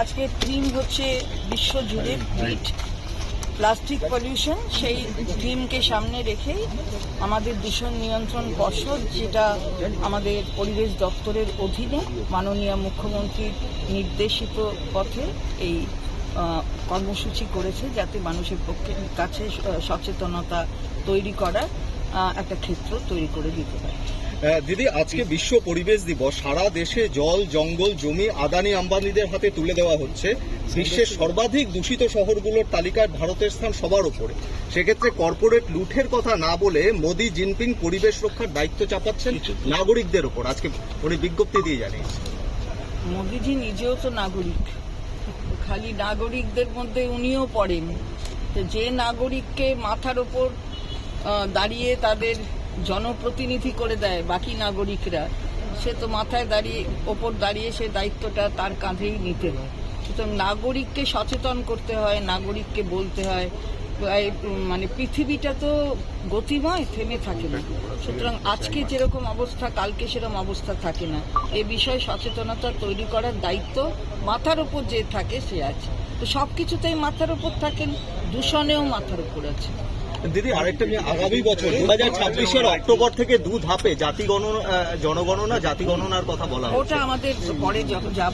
আজকের থিম হচ্ছে বিশ্বজুড়ে বিট প্লাস্টিক পলিউশন সেই থিমকে সামনে রেখেই আমাদের দূষণ নিয়ন্ত্রণ পর্ষদ যেটা আমাদের পরিবেশ দপ্তরের অধীনে মাননীয় মুখ্যমন্ত্রীর নির্দেশিত পথে এই কর্মসূচি করেছে যাতে মানুষের পক্ষে কাছে সচেতনতা তৈরি করার একটা ক্ষেত্র তৈরি করে দিতে পারে। দিদি, আজকে বিশ্ব পরিবেশ দিবস। সারা দেশে জল, জঙ্গল, জমি, আদানি আম্বানিদের হাতে তুলে দেওয়া হচ্ছে। বিশ্বের সর্বাধিক দূষিত শহরগুলোর তালিকায় ভারতের স্থান সবার উপরে। সেক্ষেত্রে কর্পোরেট লুঠের কথা না বলে মোদি, জিনপিং পরিবেশ রক্ষার দায়িত্ব চাপাচ্ছেন নাগরিকদের ওপর আজকে উনি বিজ্ঞপ্তি দিয়ে জানিয়েছেন। মোদিজি নিজেও তো নাগরিক। খালি নাগরিকদের মধ্যে উনিও পড়েন। যে নাগরিককে মাথার ওপর দাঁড়িয়ে তাদের জনপ্রতিনিধি করে দেয় বাকি নাগরিকরা। সে তো মাথায় দাঁড়িয়ে, ওপর দাঁড়িয়ে সে দায়িত্বটা তার কাঁধেই নিতে হয়। সুতরাং নাগরিককে সচেতন করতে হয়, নাগরিককে বলতে হয়। মানে পৃথিবীটা তো গতিময়, থেমে থাকে না। সুতরাং আজকে যেরকম অবস্থা, কালকে সেরকম অবস্থা থাকে না। এ বিষয়ে সচেতনতা তৈরি করার দায়িত্ব মাথার উপর যে থাকে, সে আছে। তো সব কিছুতেই মাথার ওপর থাকেন, দূষণেও মাথার উপর আছে। দিদি, আরেকটা নিয়ে আগামী বছর দু হাজার ছাব্বিশের অক্টোবর থেকে দু ধাপে জাতি গণনা জনগণনা, জাতি গণনার কথা বলা ওটা আমাদের পরে যখন যা